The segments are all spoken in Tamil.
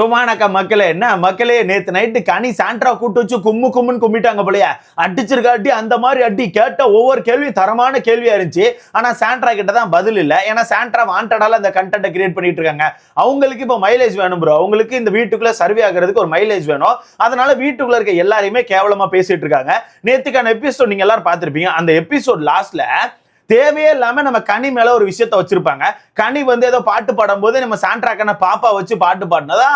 சுமானக்கா மக்களே என்ன? மக்களே நேத்து நைட்டு கனி சாண்ட்ரா கூட்டு வச்சு கும்மு கும்முன்னு கும்பிட்டாங்க போலயே. அடிச்சிருக்காட்டி அந்த மாதிரி அடி கேட்ட ஒவ்வொரு கேள்வியும் தரமான கேள்வியா இருந்துச்சு. ஆனா சாண்ட்ரா கிட்ட தான் பதில் இல்லை. ஏன்னா சாண்ட்ரா வாண்டடால அந்த கண்டென்ட்டை கிரியேட் பண்ணிட்டு இருக்காங்க. அவங்களுக்கு இப்போ மைலேஜ் வேணும் ப்ரோ அவங்களுக்கு இந்த வீட்டுக்குள்ள சர்வே ஆகுறதுக்கு ஒரு மைலேஜ் வேணும். அதனால வீட்டுக்குள்ள இருக்க எல்லாரையுமே கேவலமா பேசிட்டு இருக்காங்க. நேத்துக்கான எபிசோட் நீங்க எல்லாரும் பார்த்துருப்பீங்க. அந்த எபிசோட் லாஸ்ட்ல தேவையே இல்லாம நம்ம கனி மேல ஒரு விஷயத்த வச்சிருப்பாங்க. கனி வந்து ஏதோ பாட்டு பாடும்போது நம்ம சாண்ட்ராக்கான பாப்பா வச்சு பாட்டு பாடினதா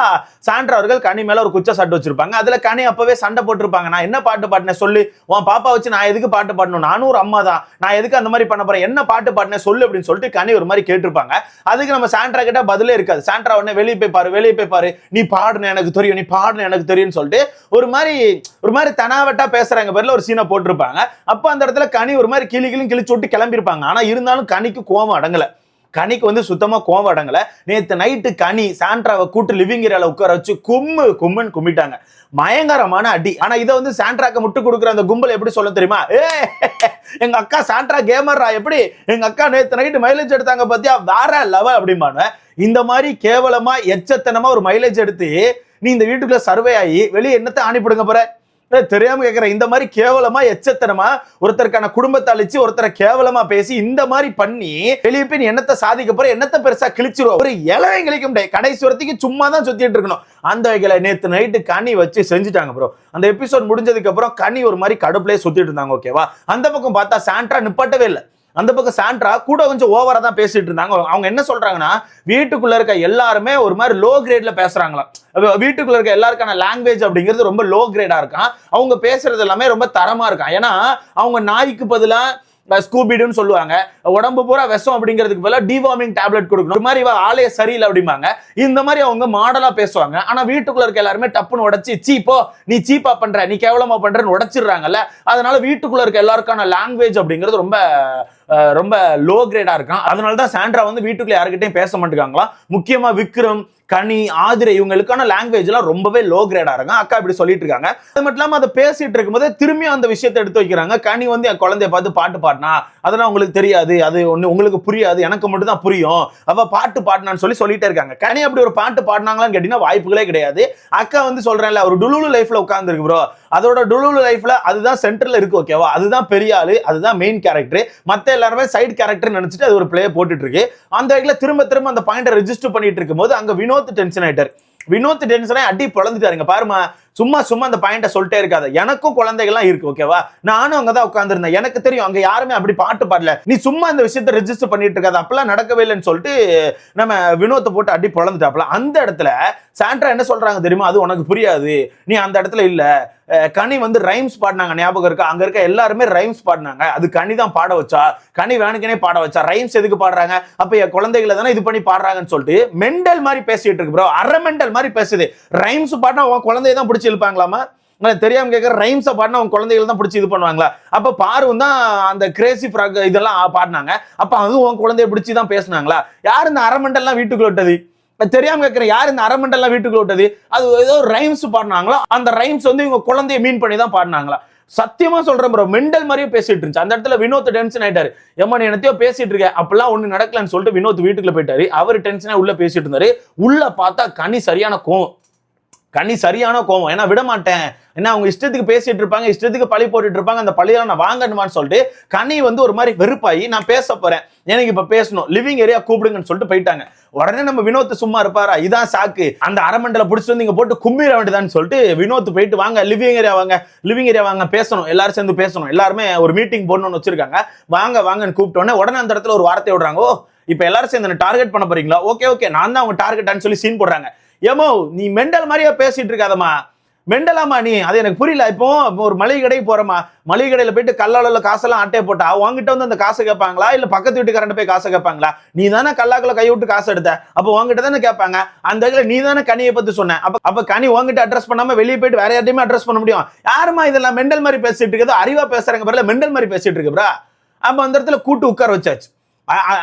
சாண்ட்ரா அவர்கள் கனி மேல ஒரு குச்ச சட்டை வச்சிருப்பாங்க. அதுல கனி அப்பவே சண்டை போட்டிருப்பாங்க. நான் என்ன பாட்டு பாடினேன் சொல்லு. உன் பாப்பா வச்சு நான் எதுக்கு பாட்டு பாடணும்? நானும் ஒரு அம்மா தான். நான் எதுக்கு அந்த மாதிரி பண்ண போறேன்? என்ன பாட்டு பாடினேன் சொல்லு அப்படின்னு சொல்லிட்டு கனி ஒரு மாதிரி கேட்டிருப்பாங்க. அதுக்கு நம்ம சாண்ட்ரா கிட்ட பதிலே இருக்காது. சாண்ட்ரா உடனே வெளியே போய் பாரு வெளியே போய் பாரு. நீ பாடுன எனக்கு தெரியும் நீ பாடுன எனக்கு தெரியும்னு சொல்லிட்டு ஒரு மாதிரி ஒரு மாதிரி தனாவட்டா பேசுறாங்க பேர்ல ஒரு சீனை போட்டிருப்பாங்க. அப்ப அந்த இடத்துல கனி ஒரு மாதிரி கிளி கிளி கிழிச்சு விட்டு கிளம்பி பண்ணியிருப்பாங்க ஆனால் இருந்தாலும் கனிக்கு கோவம் அடங்கல. கனிக்கு வந்து சுத்தமா கோவம் அடங்கல. நேத்து நைட்டு கனி சாண்ட்ராவை கூட்டு லிவிங் ஏரியால உட்கார வச்சு கும்மு கும்முன்னு கும்பிட்டாங்க. பயங்கரமான அடி. ஆனா இதை வந்து சாண்ட்ராக்கு முட்டு கொடுக்குற அந்த கும்பல் எப்படி சொல்ல தெரியுமா? ஏ எங்க அக்கா சாண்ட்ரா கேமர்ரா எப்படி? எங்க அக்கா நேத்து நைட்டு மைலேஜ் எடுத்தாங்க பாத்தியா? வேற லெவல் அப்படிம்பானு இந்த மாதிரி கேவலமா எச்சத்தனமா ஒரு மைலேஜ் எடுத்து நீ இந்த வீட்டுக்குள்ள சர்வே ஆகி வெளியே என்னத்தை ஆணிப்படுங்க போற? தெரியாம கேட்கிற இந்த மாதிரி கேவலமா எச்சத்தனமா ஒருத்தருக்கான குடும்பத்தை அழிச்சு ஒருத்தரை கேவலமா பேசி இந்த மாதிரி பண்ணி வெளியே போய் என்னத்தை சாதிக்க போற என்னத்தை பெருசா கிழிச்சிருவோம் ஒரு இலவை கிழிக்க முடியாது கடைசி வரத்துக்கு சும்மா தான் சுத்திட்டு இருக்கணும். அந்த வகையில நேத்து நைட்டு கனி வச்சு செஞ்சுட்டாங்க ப்ரோ அந்த எபிசோட் முடிஞ்சதுக்கு அப்புறம் கனி ஒரு மாதிரி கடுப்புலேயே சுத்திட்டு இருந்தாங்க ஓகேவா அந்த பக்கம் பார்த்தா சாண்ட்ரா நிப்பாட்டவே இல்லை. அந்த பக்கம் சாண்ட்ரா கூட கொஞ்சம் ஓவரா தான் பேசிட்டு இருந்தாங்க. அவங்க என்ன சொல்றாங்கன்னா வீட்டுக்குள்ள இருக்க எல்லாருமே ஒரு மாதிரி லோ கிரேட்ல பேசுறாங்களாம் வீட்டுக்குள்ள இருக்க எல்லாருக்கான லாங்குவேஜ் அப்படிங்கிறது ரொம்ப லோ கிரேடா இருக்கான் அவங்க பேசுறது எல்லாமே ரொம்ப தரமா இருக்கான் ஏன்னா அவங்க நாய்க்கு பதிலா ஸ்கூபிடுன்னு சொல்லுவாங்க. உடம்பு பூரா விஷம் அப்படிங்கிறதுக்கு பதிலாக டிவார்மிங் டேப்லெட் கொடுக்கணும். ஒரு மாதிரி இவ ஆளே சரியில்லை அப்படிம்பாங்க. இந்த மாதிரி அவங்க மாடலா பேசுவாங்க. ஆனா வீட்டுக்குள்ள இருக்க எல்லாருமே டப்புன்னு உடச்சி சீப்போ நீ சீப்பா பண்ற. நீ கேவலமா பண்றன்னு உடச்சிடுறாங்கல்ல. அதனால வீட்டுக்குள்ள இருக்க எல்லாருக்கான லாங்குவேஜ் அப்படிங்கிறது ரொம்ப ரொம்ப லோ கிரேடா இருக்கான். அதனால தான் சாண்ட்ரா வந்து வீட்டுக்குள்ள யாருக்கிட்டையும் பேச மாட்டேங்காங்களா முக்கியமா விக்ரம் கனி ஆதிரை இவங்களுக்கான லாங்குவேஜ் எல்லாம் ரொம்பவே லோ கிரேடா இருக்கும் அக்கா இப்படி சொல்லிட்டு இருக்காங்க. அது மட்டும் இல்லாம அதை பேசிட்டு இருக்கும்போது திரும்பியும் அந்த விஷயத்தை எடுத்து வைக்கிறாங்க. கனி வந்து என் குழந்தைய பார்த்து பாட்டு பாடினா அதெல்லாம் உங்களுக்கு தெரியாது. அது ஒண்ணு உங்களுக்கு புரியாது. எனக்கு மட்டும் தான் புரியும். அவ பாட்டு பாடினான்னு சொல்லி சொல்லிட்டே இருக்காங்க. கனி அப்படி ஒரு பாட்டு பாடினாங்களான்னு கேட்டீங்கன்னா வாய்ப்புகளே கிடையாது. அக்கா வந்து சொல்றேன்ல ஒரு டுலுலு லைஃப்ல உட்காந்துருக்கு ப்ரோ அதோட டுலுலு லைஃப்ல அதுதான் சென்டர்ல இருக்கு ஓகேவா அதுதான் பெரிய ஆளு அதுதான் மெயின் கேரக்டர் மத்த எல்லாருமே சைடு கேரக்டர் நினைச்சிட்டு அது ஒரு பிளே போட்டுட்டு இருக்கு அந்த இடத்துல திரும்ப திரும்ப அந்த பாயிண்டை ரெஜிஸ்டர் பண்ணிட்டு இருக்கும்போது அங்க வினோத் டென்ஷன் ஆயிட்டார். வினோத் டென்ஷனே அடி பிளந்துட்டாருங்க பாருமா சும்மா சும்மா அந்த பாயிண்ட சொல்லிட்டே இருக்காத. எனக்கும் குழந்தைகள்லாம் இருக்கு ஓகேவா நானும் அங்கதான் உட்காந்துருந்தேன் எனக்கு தெரியும் அங்க யாருமே அப்படி பாட்டு பாடல. நீ சும்மா இந்த விஷயத்த ரெஜிஸ்டர் பண்ணிட்டு இருக்காது. அப்பெல்லாம் நடக்கவே இல்லைன்னு சொல்லிட்டு நம்ம வினோத்தை போட்டு அடி பொழந்துட்டாப்ல அந்த இடத்துல சாண்ட்ரா என்ன சொல்றாங்க தெரியுமா? அது உனக்கு புரியாது. நீ அந்த இடத்துல இல்ல. கனி வந்து ரைம்ஸ் பாடினாங்க. ஞாபகம் இருக்கா? அங்க இருக்க எல்லாருமே ரைம்ஸ் பாடினாங்க. அது கனி தான் பாட வச்சா. கனி வேணுக்கனே பாட வச்சா. ரைம்ஸ் எதுக்கு பாடுறாங்க? அப்ப என் குழந்தைகளை தானே இது பண்ணி பாடுறாங்கன்னு சொல்லிட்டு மெண்டல் மாதிரி பேசிட்டு இருக்கு ப்ரோ அரை மெண்டல் மாதிரி பேசுது. ரைம்ஸ் பாடினா உன் குழந்தைய தான் பிடிச்சி இழுப்பாங்களாமா தெரியாம கேட்குற ரைம்ஸை பாடினா உன் குழந்தைகள் தான் பிடிச்சி இது பண்ணுவாங்களா? அப்ப பாருவும் தான் அந்த கிரேசி ஃப்ராக் இதெல்லாம் பாடினாங்க. அப்ப அதுவும் உன் குழந்தைய பிடிச்சி தான் பேசுனாங்களா? யார் இந்த அரை வீட்டுக்குள்ள விட்டது? தெரியாம கேட்கிறேன் யார் இந்த அரை வீட்டுக்குள்ள விட்டது? அது ஏதோ ரைம்ஸ் பாடினாங்களோ? அந்த ரைம்ஸ் வந்து இவங்க குழந்தைய மீன் பண்ணி தான் பாடினாங்களா? சத்தியமா சொல்றேன் ப்ரோ மெண்டல் மாதிரியே பேசிட்டு இருந்துச்சு. அந்த இடத்துல வினோத் டென்ஷன் ஆயிட்டாரு. ஏமா நீ என்னத்தையோ பேசிட்டு இருக்க? அப்பெல்லாம் ஒண்ணு நடக்கலன்னு சொல்லிட்டு வினோத் வீட்டுக்குள்ள போயிட்டாரு. அவர் டென்ஷனா உள்ள பேசிட்டு இருந்தாரு. உள்ள பார்த்தா கனி சரியான கோவம். கனி சரியான கோவம் ஏன்னா விட மாட்டேன் என்ன அவங்க இஷ்டத்துக்கு பேசிட்டு இருப்பாங்க இஷ்டத்துக்கு பழி போட்டுட்டு இருப்பாங்க அந்த பழியெல்லாம் நான் வாங்கணுமான்னு சொல்லிட்டு கனி வந்து ஒரு மாதிரி வெறுப்பாகி நான் பேச போறேன். எனக்கு இப்ப பேசணும். லிவிங் ஏரியா கூப்பிடுங்கன்னு சொல்லிட்டு போயிட்டாங்க. உடனே நம்ம வினோத் சும்மா இருப்பாரா? இதான் சாக்கு அந்த அரமண்டல பிடிச்சி வந்து இங்க போட்டு கும்பிட வேண்டியதான்னு சொல்லிட்டு வினோத் போயிட்டு வாங்க லிவிங் ஏரியா வாங்க. லிவிங் ஏரியா வாங்க பேசணும். எல்லாரும் சேர்ந்து பேசணும். எல்லாருமே ஒரு மீட்டிங் போடணும்னு வச்சிருக்காங்க. வாங்க வாங்கன்னு கூப்பிட்டோன்னே உடனே அந்த இடத்துல ஒரு வார்த்தை விடுறாங்க. ஓ இப்போ எல்லாரும் சேர்ந்து டார்கெட் பண்ண போறீங்களா? Okay okay. நான் தான் அவங்க டார்கெட்டான்னு சொல்லி சீன் போடுறாங்க. ஏமோ நீ மெண்டல் மாதிரியா பேசிட்டு இருக்காதம்மா. மெண்டலாமா நீ. அது எனக்கு புரியல. இப்போ ஒரு மளிகை கடைக்கு போறோமா மளிகை கடையில போயிட்டு கல்லால காசெல்லாம் அட்டையை போட்டா உங்ககிட்ட வந்து அந்த காசை கேட்பாங்களா? இல்ல பக்கத்து வீட்டுக்காரன் போய் காசை கேட்பாங்களா? நீ தானே கல்லாக்குள்ள கை விட்டு காசு எடுத்த. அப்போ உங்ககிட்ட தானே கேட்பாங்க. அந்த இடத்துல நீ தானே கனியை பத்தி சொன்ன. அப்ப அப்ப கனி உங்ககிட்ட அட்ரஸ் பண்ணாம வெளியே போயிட்டு வேற யார்ட்டையுமே அட்ரஸ் பண்ண முடியும். யாருமா இதெல்லாம் மெண்டல் மாதிரி பேசிட்டு இருக்குது அறிவா பேசுறாங்க பரவாயில்ல மெண்டல் மாதிரி பேசிட்டு இருக்கு பிரா. அப்ப அந்த இடத்துல கூட்டு உட்கார வச்சாச்சு.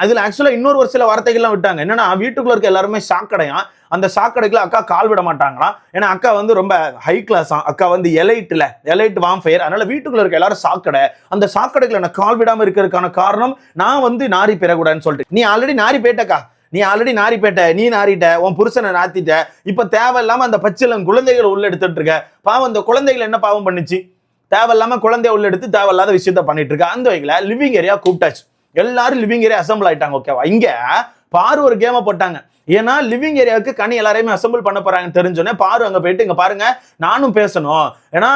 அதுல ஆக்சுவலா இன்னொரு ஒரு சில வார்த்தைகள்லாம் விட்டாங்க. என்னன்னா வீட்டுக்குள்ள இருக்க எல்லாருமே சாக்கடையாம் அந்த சாக்கடைக்குள்ள அக்கா கால் விட மாட்டாங்களாம். ஏன்னா அக்கா வந்து ரொம்ப ஹை கிளாஸாம் அக்கா வந்து எலைட்டில் எலைட் வாம்ஃபயர் அதனால வீட்டுக்குள்ள இருக்க எல்லாரும் சாக்கடை அந்த சாக்கடைக்குள்ள நான் கால் விடாம இருக்கிறதுக்கான காரணம் நான் வந்து நாரி பெறக்கூடாதுன்னு சொல்லிட்டு. நீ ஆல்ரெடி நாரி போயிட்டக்கா நீ ஆல்ரெடி நாரிப்பேட்ட நீ நாரிட்ட. உன் புருஷனை நாத்திட்ட. இப்போ தேவையில்லாம அந்த பச்சிலம் குழந்தைகளை உள்ள எடுத்துட்டு இருக்க. பாவம் அந்த குழந்தைகள் என்ன பாவம் பண்ணுச்சு? தேவையில்லாம குழந்தைய உள்ள எடுத்து தேவையில்லாத விஷயத்த பண்ணிட்டு இருக்க. அந்த வகையில லிவிங் ஏரியா கூப்பிட்டாச்சு. எல்லாரும் லிவிங் ஏரியா அசம்பிள் ஆயிட்டாங்க ஓகேவா இங்க பாரு ஒரு கேமை போட்டாங்க. ஏன்னா லிவிங் ஏரியாவுக்கு கனி எல்லாரையுமே அசம்பிள் பண்ண போறாங்கன்னு தெரிஞ்சோன்னே பாரு அங்க போயிட்டு இங்க பாருங்க நானும் பேசணும். ஏன்னா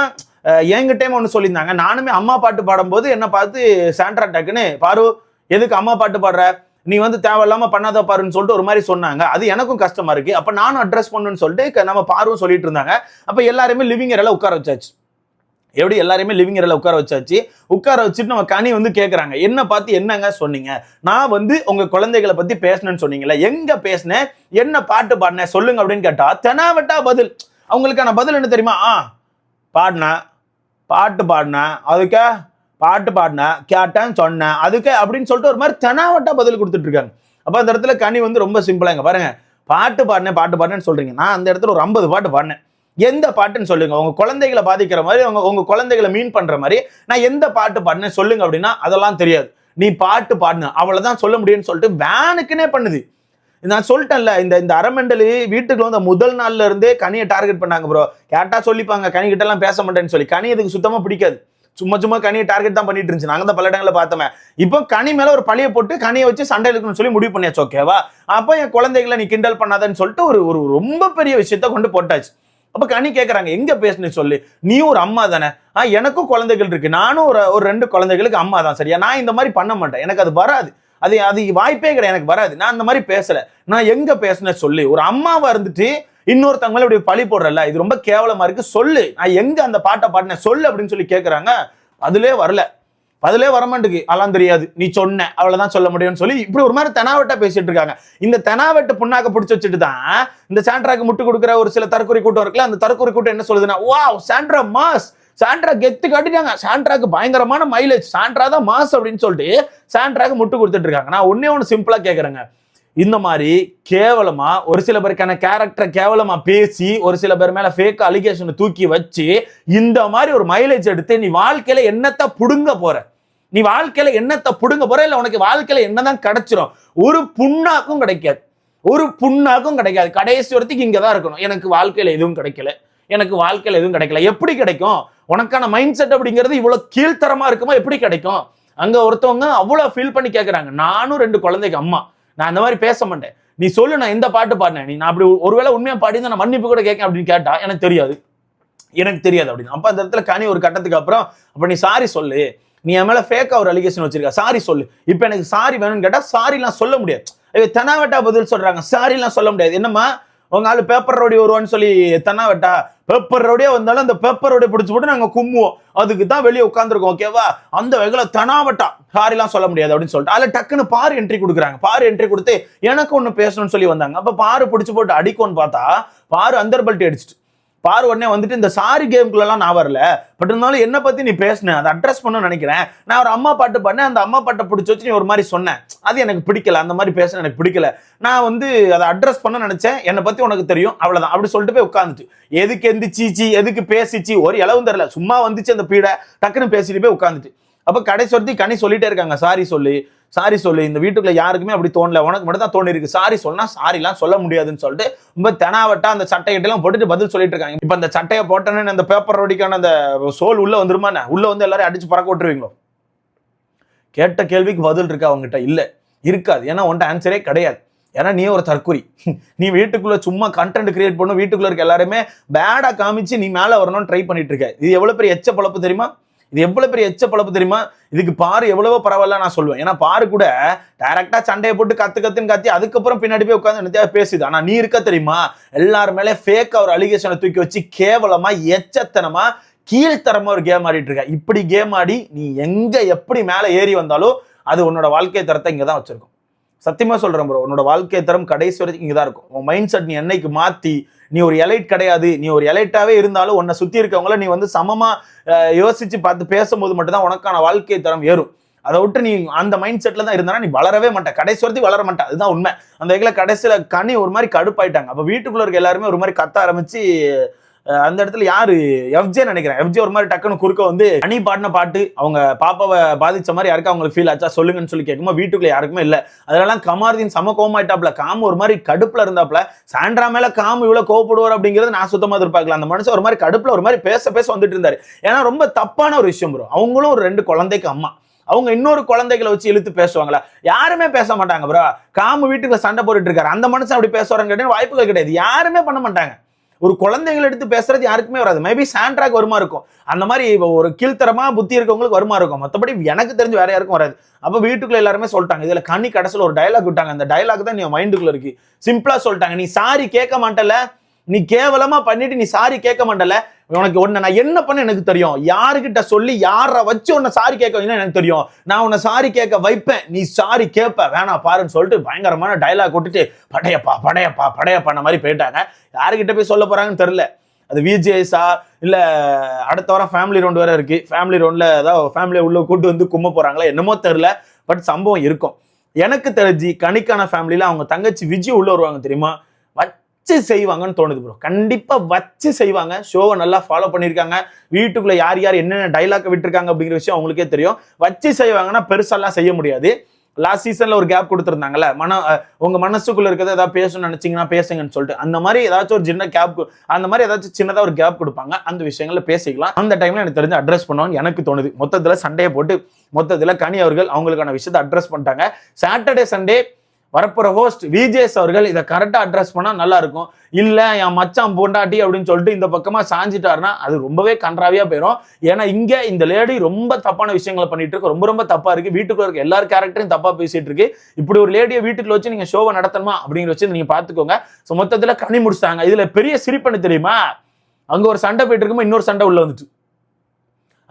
என்கிட்டயும் ஒன்று சொல்லியிருந்தாங்க. நானுமே அம்மா பாட்டு பாடும்போது என்ன பார்த்து சாண்ட்ரா டக்குன்னு பாரு எதுக்கு அம்மா பாட்டு பாடுற? நீ வந்து தேவையில்லாம பண்ணாத பாருன்னு சொல்லிட்டு ஒரு மாதிரி சொன்னாங்க. அது எனக்கும் கஷ்டமா இருக்கு. அப்ப நானும் அட்ரஸ் பண்ணுன்னு சொல்லிட்டு நம்ம பார்வும் சொல்லிட்டு இருந்தாங்க. அப்ப எல்லாருமே லிவிங் ஏரியால உட்கார வச்சாச்சு. எப்படி எல்லாரையுமே லிவிங் ஏரியாவில் உட்கார வச்சாச்சு? உட்கார வச்சுட்டு நம்ம கனி வந்து கேட்குறாங்க என்ன பார்த்து என்னங்க சொன்னீங்க? நான் வந்து உங்கள் குழந்தைகளை பற்றி பேசணும்னு சொன்னீங்களே எங்கே பேசினேன் என்ன பாட்டு பாடினேன் சொல்லுங்க அப்படின்னு கேட்டால் தெனாவட்டா பதில். அவங்களுக்கான பதில் என்ன தெரியுமா? ஆ பாடினா பாட்டு பாடினா அதுக்க பாட்டு பாடினா கேட்டேன் சொன்னேன் அதுக்கு அப்படின்னு சொல்லிட்டு ஒரு மாதிரி தெனாவட்டா பதில் கொடுத்துட்டு இருக்காங்க. அந்த இடத்துல கனி வந்து ரொம்ப சிம்பிளாக பாருங்க. பாட்டு பாடினேன் பாட்டு பாடினேன்னு சொல்கிறீங்க நான் அந்த இடத்துல ஒரு ஐம்பது பாட்டு பாடினேன். எந்த பாட்டுன்னு சொல்லுங்க. உங்க குழந்தைகளை பாதிக்கிற மாதிரி உங்க உங்க குழந்தைகளை மீன் பண்ற மாதிரி நான் எந்த பாட்டு பாடினேன் சொல்லுங்க அப்படின்னா அதெல்லாம் தெரியாது. நீ பாட்டு பாடின அவ்வளவுதான் சொல்ல முடியும்னு சொல்லிட்டு வேனுக்குனே பண்ணுது. நான் சொல்லிட்டேன்ல இந்த இந்த அரமண்டலி வீட்டுக்கு வந்த முதல் நாள்ல இருந்தே கனியை டார்கெட் பண்ணாங்க ப்ரோ கேட்டா சொல்லிப்பாங்க கனி கிட்ட எல்லாம் பேச மாட்டேன்னு சொல்லி. கனி அதுக்கு சுத்தமா பிடிக்காது. சும்மா சும்மா கனியை டார்கெட் தான் பண்ணிட்டு இருந்துச்சு. நாங்க தான் பல இடங்களில் பார்த்தோமே. இப்போ கனி மேல ஒரு பழிய போட்டு கனியை வச்சு சண்டை இழுக்கணும்னு சொல்லி முடிவு பண்ணியாச்சு ஓகேவா அப்போ என் குழந்தைகளை நீ கிண்டல் பண்ணாதன்னு சொல்லிட்டு ஒரு ஒரு ரொம்ப பெரிய விஷயத்த கொண்டு போட்டாச்சு. அப்ப கனி கேக்குறாங்க எங்க பேசுனு சொல்லு. நீ ஒரு அம்மா தானே. ஆ எனக்கும் குழந்தைகள் இருக்கு. நானும் ஒரு ஒரு ரெண்டு குழந்தைகளுக்கு அம்மா தான். சரியா? நான் இந்த மாதிரி பண்ண மாட்டேன். எனக்கு அது வராது. அது அது வாய்ப்பே கிடையாது. எனக்கு வராது. நான் அந்த மாதிரி பேசல. நான் எங்க பேசுனேன் சொல்லு. ஒரு அம்மாவா இருந்துட்டு இன்னொருத்தவங்க இப்படி பழி போடுறல இது ரொம்ப கேவலமா இருக்கு. சொல்லு. நான் எங்க அந்த பாட்டை பாடினேன். சொல்லு அப்படின்னு சொல்லி கேட்குறாங்க அதுலேயே வரல. அதுலே வரமாட்டுக்கு அதெல்லாம் தெரியாது. நீ சொன்ன. அவ்வளவுதான் சொல்ல முடியும்னு சொல்லி இப்படி ஒரு மாதிரி தெனாவட்டா பேசிட்டு இருக்காங்க. இந்த தெனாவெட்டு புண்ணாக்க பிடிச்சி வச்சுட்டு தான் இந்த சாண்ட்ராக்கு முட்டு கொடுக்குற ஒரு சில தற்கொலை கூட்டம் இருக்குல்ல அந்த தற்கொலை கூட்டம் என்ன சொல்லுதுன்னா வா சாண்ட்ரா மாஸ் சாண்ட்ரா கெத்து காட்டிட்டாங்க. சாண்ட்ராக்கு பயங்கரமான மைலேஜ் சாண்ட்ரா தான் மாஸ் அப்படின்னு சொல்லிட்டு சாண்ட்ராக்கு முட்டு கொடுத்துட்டு இருக்காங்க. நான் ஒன்னே ஒன்று சிம்பிளா கேட்குறேங்க இந்த மாதிரி கேவலமா ஒரு சில பேருக்கான கேரக்டரை கேவலமா பேசி ஒரு சில பேர் மேல ஃபேக் அலிகேஷனை தூக்கி வச்சு இந்த மாதிரி ஒரு மைலேஜ் எடுத்து நீ வாழ்க்கையில என்னத்த புடுங்க போற? நீ வாழ்க்கையில என்னத்தை பிடுங்க போற? இல்லை உனக்கு வாழ்க்கையில என்னதான் கிடைச்சிரும்? ஒரு புண்ணாக்கும் கிடைக்காது. ஒரு புண்ணாக்கும் கிடைக்காது. கடைசி வரத்துக்கு இங்கே தான் இருக்கணும். எனக்கு வாழ்க்கையில் எதுவும் கிடைக்கல. எனக்கு வாழ்க்கையில் எதுவும் கிடைக்கல. எப்படி கிடைக்கும்? உனக்கான மைண்ட் செட் அப்படிங்கிறது இவ்வளோ கீழ்த்தரமாக இருக்குமா? எப்படி கிடைக்கும்? அங்கே ஒருத்தவங்க அவ்வளோ ஃபீல் பண்ணி கேட்குறாங்க நானும் ரெண்டு குழந்தைக்கு அம்மா. நான் அந்த மாதிரி பேச மாட்டேன். நீ சொல்லு நான் எந்த பாட்டு பாடினேன். நீ நான் அப்படி ஒருவேளை உண்மையாக பாடினா நான் மன்னிப்பு கூட கேட்க அப்படின்னு கேட்டா எனக்கு தெரியாது. எனக்கு தெரியாது அப்படின்னு. அப்போ அந்த இடத்துல கனி ஒரு கட்டத்துக்கு அப்புறம் அப்போ நீ சாரி சொல்லு. நீ என் மேல ஃபேக்கா ஒரு அலிகேஷன் வச்சிருக்க? சாரி சொல்லு. இப்போ எனக்கு சாரி வேணும்னு கேட்டா சாரிலாம் சொல்ல முடியாது. ஐயோ, தெனாவட்டா பதில் சொல்றாங்க. சாரிலாம் சொல்ல முடியாது. என்னம்மா? உங்க ஆளு பேப்பர் ரோடி வருவான்னு சொல்லி தெனாவட்டா பேப்பர் ரோடியா வந்தாலும் அந்த பேப்பர் ரோடியை பிடிச்சி போட்டு நாங்கள் கும்முவோம். அதுக்கு தான் வெளியே உட்காந்துருக்கோம் ஓகேவா அந்த வகையில் தெனாவட்டா சாரிலாம் சொல்ல முடியாது அப்படின்னு சொல்லிட்டு. அதில் டக்குன்னு பாரு என்ட்ரி கொடுக்குறாங்க. பாரு என்ட்ரி கொடுத்து எனக்கு ஒன்று பேசணும்னு சொல்லி வந்தாங்க. அப்போ பாரு பிடிச்சி போட்டு அடிக்கோன்னு பார்த்தா பாரு அந்தர்பல்ட்டி அடிச்சிட்டு. பார் உடனே வந்துட்டு இந்த சாரி கேம்குள்ளலாம் நான் வரல. பட் இருந்தாலும் என்னை பற்றி நீ பேசினேன் அதை அட்ரஸ் பண்ணணும்னு நினைக்கிறேன். நான் ஒரு அம்மா பாட்டு பண்ணேன் அந்த அம்மா பாட்டை பிடிச்சி வச்சு நீ ஒரு மாதிரி சொன்னேன் அது எனக்கு பிடிக்கல. அந்த மாதிரி பேச எனக்கு பிடிக்கல. நான் வந்து அதை அட்ரஸ் பண்ண நினச்சேன். என்னை பற்றி உனக்கு தெரியும். அவ்வளோதான் அப்படி சொல்லிட்டு போய் உட்காந்துட்டு எதுக்கு எந்திரிச்சிச்சு எதுக்கு பேசிச்சு? ஒரு இளவும் தெரில. சும்மா வந்துச்சு அந்த பீடை. டக்குன்னு பேசிட்டு போய் உட்காந்துட்டு அப்போ கடைசி ஒருத்தி கனி சொல்லிட்டே இருக்காங்க. சாரி சொல்லி. சாரி சொல்லு இந்த வீட்டுக்குள்ள யாருக்குமே அப்படி தோணல. உனக்கு மட்டும் தான் தோணி இருக்கு சாரி சொன்னா சாரிலாம் சொல்ல முடியாதுன்னு சொல்லிட்டு ரொம்ப தெனாவட்டா அந்த சட்டையை போட்டுட்டு பதில் சொல்லிட்டு இருக்காங்க இப்போ அந்த சட்டையை போட்டோன்னு அந்த பேப்பர் ரொடிக்கான அந்த சோல் உள்ள வந்துருமா உள்ள வந்து எல்லாரும் அடிச்சு பறக்க விட்டுருவீங்களோ? கேட்ட கேள்விக்கு பதில் இருக்கா அவங்ககிட்ட? இல்லை. இருக்காது. ஏன்னா உன்ட்ட ஆன்சரே கிடையாது. ஏன்னா நீ ஒரு தற்குறி நீ வீட்டுக்குள்ள சும்மா கண்டென்ட் கிரியேட் பண்ணும் வீட்டுக்குள்ள இருக்க எல்லாருமே பேடா காமிச்சு நீ மேல வரணும்னு ட்ரை பண்ணிட்டு இருக்க. இது எவ்வளவு பெரிய எச்ச பழப்பு தெரியுமா? இது எவ்வளவு பெரிய எச்ச பழப்பு தெரியுமா? இதுக்கு பாரு எவ்வளவோ பரவாயில்ல நான் சொல்லுவேன் ஏன்னா பாரு கூட டைரக்டா சண்டையை போட்டு கத்து கத்துன்னு கத்தி அதுக்கப்புறம் பின்னாடி போய் உட்காந்து என்னத்தையா பேசுது. ஆனா நீ இருக்க தெரியுமா? எல்லார் மேலே ஃபேக்கா ஒரு அலிகேஷனை தூக்கி வச்சு கேவலமா எச்சத்தனமா கீழ்த்தரமா ஒரு கேம் ஆடிட்டு இருக்க. இப்படி கேம் ஆடி நீ எங்க எப்படி மேல ஏறி வந்தாலும் அது உன்னோட வாழ்க்கை தரத்தை இங்கே தான் வச்சிருக்கும். சத்தியமா சொல்றேன் ப்ரோ உன்னோட வாழ்க்கை தரம் கடைசி வரைக்கும் இங்கே தான் இருக்கும். உன் மைண்ட் செட் நீ என்னைக்கு மாத்தி நீ ஒரு எலைட் கிடையாது. நீ ஒரு எலைட்டாவே இருந்தாலும் உன்னை சுத்தி இருக்கவங்கள நீ வந்து சமமா யோசிச்சு பார்த்து பேசும்போது மட்டும்தான் உனக்கான வாழ்க்கை தரம் ஏறும். அதை விட்டு நீ அந்த மைண்ட் செட்ல தான் இருந்தானா நீ வளரவே மாட்டேன் கடைசி வரைக்கும் வளர மாட்டேன் அதுதான் உண்மை. அந்த வகையில் கடைசியில் கனி ஒரு மாதிரி கடுப்பாயிட்டாங்க. அப்போ வீட்டுக்குள்ள இருக்க எல்லாருமே ஒரு மாதிரி கத்த ஆரம்பிச்சு அந்த இடத்துல யாரு? எஃப்ஜே நினைக்கிறேன். எஃப்ஜே ஒரு மாதிரி டக்குன்னு குறுக்க வந்து அணி பாடின பாட்டு அவங்க பாப்பாவை பாதிச்ச மாதிரி யாருக்கும் அவங்களுக்கு ஃபீல் ஆச்சா சொல்லுங்கன்னு சொல்லி கேட்கும்போது வீட்டுக்குள்ள யாருக்குமே இல்லை. அதெல்லாம் கமாருதீன் சம கோமாயிட்டாப்ல காமு ஒரு மாதிரி கடுப்புல இருந்தாப்ல. சாண்ட்ரா மேல காம் இவ்வளவு கோவப்படுவார் அப்படிங்கிறது நான் சுத்தமா எதிர்பார்க்கல. அந்த மனுஷன் ஒரு மாதிரி கடுப்புல ஒரு மாதிரி பேச பேச வந்துட்டு இருந்தாரு. ஏன்னா ரொம்ப தப்பான ஒரு விஷயம் ப்ரோ அவங்களும் ஒரு ரெண்டு குழந்தைக்கு அம்மா. அவங்க இன்னொரு குழந்தைகளை வச்சு இழுத்து பேசுவாங்களா? யாருமே பேச மாட்டாங்க ப்ரோ காமு வீட்டுக்குள்ள சண்டை போட்டுட்டு இருக்காரு. அந்த மனுஷன் அப்படி பேசுறாங்க கேட்டீங்கன்னா வாய்ப்புகள் கிடையாது. யாருமே பண்ண மாட்டாங்க. ஒரு குழந்தைங்களை எடுத்து பேசுறது யாருக்குமே வராது. மேபி சாண்ட்ராக் வருமா இருக்கும். அந்த மாதிரி ஒரு கீழ்த்தரமா புத்தி இருக்கவங்களுக்கு வருமா இருக்கும். மற்றபடி எனக்கு தெரிஞ்சு வேற யாருக்கும் வராது. அப்போ வீட்டுக்குள்ள எல்லாருமே சொல்லிட்டாங்க. இதுல கண்ணி கடைசியில் ஒரு டயலாக் விட்டாங்க. அந்த டயலாக் தான் நீ மைண்டுக்குள்ள இருக்கு. சிம்பிளா சொல்லிட்டாங்க. நீ சாரி கேட்க மாட்டல நீ கேவலமா பண்ணிட்டு நீ சாரி கேட்க மாட்டல. உனக்கு ஒன்னு நான் என்ன பண்ண எனக்கு தெரியும்? யாருக்கிட்ட சொல்லி யார வச்சு உன்னை சாரி கேட்க வைக்கணும்னு எனக்கு தெரியும். நான் உன்னை சாரி கேட்க வைப்பேன். நீ சாரி கேட்ப. வேணாம் பாருன்னு சொல்லிட்டு பயங்கரமான டயலாக் விட்டுட்டு படையப்பா படையப்பா படையப்பான மாதிரி போயிட்டாங்க. யாருக்கிட்ட போய் சொல்ல போறாங்கன்னு தெரியல. அது விஜேஸா இல்லை அடுத்த வாரம் ஃபேமிலி ரவுண்ட் வேற இருக்கு. ஃபேமிலி ரவுண்டில் ஏதாவது ஃபேமிலியை உள்ள கூட்டு வந்து கும்ப போறாங்களா என்னமோ தெரில பட் சம்பவம் இருக்கும். எனக்கு தெரிஞ்சு கணிக்கான ஃபேமிலியில் அவங்க தங்கச்சி விஜய் உள்ள வருவாங்க தெரியுமா? வச்சு செய்வாங்கன்னு தோணுது ப்ரோ கண்டிப்பாக வச்சு செய்வாங்க. ஷோவை நல்லா ஃபாலோ பண்ணியிருக்காங்க வீட்டுக்குள்ளே யார் யார் என்னென்ன டைலாக் விட்டுருக்காங்க அப்படிங்கிற விஷயம் அவங்களுக்கே தெரியும். வச்சு செய்வாங்கன்னா பெருசாலாம் செய்ய முடியாது. லாஸ்ட் சீசன்ல ஒரு கேப் கொடுத்துருந்தாங்கல்ல. மன உங்கள் உங்க மனசுக்குள்ள இருக்கிறத ஏதாவது பேசணும்னு நினைச்சீங்கன்னா பேசுங்கன்னு சொல்லிட்டு அந்த மாதிரி ஏதாச்சும் ஒரு சின்ன கேப் அந்த மாதிரி ஏதாச்சும் சின்னதாக ஒரு கேப் கொடுப்பாங்க. அந்த விஷயங்களில் பேசிக்கலாம். அந்த டைம்ல எனக்கு தெரிஞ்சு அட்ரஸ் பண்ணுவாங்க எனக்கு தோணுது. மொத்தத்தில் சண்டையை போட்டு மொத்தத்தில் கனி அவர்கள் அவங்களுக்கான விஷயத்தை அட்ரஸ் பண்ணிட்டாங்க. சாட்டர்டே சண்டே வரப்போற ஹோஸ்ட் விஜேஸ் அவர்கள் இதை கரெக்டாக அட்ரஸ் பண்ணால் நல்லா இருக்கும். இல்லை என் மச்சான் பொண்டாட்டி அப்படின்னு சொல்லிட்டு இந்த பக்கமாக சாஞ்சிட்டாருன்னா அது ரொம்பவே கன்றாவியாக போயிடும் ஏன்னா இங்கே இந்த லேடி ரொம்ப தப்பான விஷயங்களை பண்ணிட்டு இருக்கு. ரொம்ப ரொம்ப தப்பாக இருக்கு. வீட்டுக்குள்ள இருக்க எல்லார் கேரக்டரையும் தப்பாக பேசிட்டு இருக்கு. இப்படி ஒரு லேடியை வீட்டுக்குள்ள வச்சு நீங்கள் ஷோவை நடத்தணுமா அப்படிங்கிற வச்சு நீங்கள் பார்த்துக்கோங்க. ஸோ மொத்தத்தில் கனி முடிச்சிட்டாங்க. இதில் பெரிய சிரிப்பண்ணு தெரியுமா? அங்கே ஒரு சண்டை போயிட்டு இருக்கும்போது இன்னொரு சண்டை உள்ள வந்துட்டு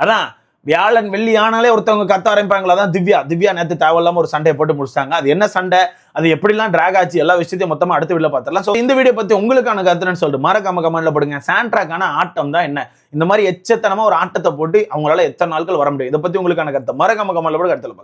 அதான் வியாழன் வெள்ளி ஆனாலே ஒருத்தவங்க கத்த ஆரம்பிப்பாங்களா? தான் திவ்யா. திவ்யா நேற்று தேவையில்லாமல் ஒரு சண்டையை போட்டு முடிச்சிட்டாங்க. அது என்ன சண்டை? அது எப்படிலாம் ட்ராக் ஆச்சு? எல்லா விஷயத்தையும் மொத்தமாக அடுத்த வீடியோ பார்த்துடலாம் ஸோ இந்த வீடியோ பற்றி உங்களுக்கான கருத்துன்னு சொல்லிட்டு மறக்காம கமெண்ட்ல போடுங்க. சாண்ட்ராக்கான ஆட்டம் தான் என்ன? இந்த மாதிரி எச்சத்தனமாக ஒரு ஆட்டத்தை போட்டு அவங்களால எத்தனை நாட்கள் வர முடியும்? இதை பற்றி உங்களுக்கான கருத்தை மறக்காம கமெண்ட்ல போட்டு கருத்தில் பார்க்கலாம்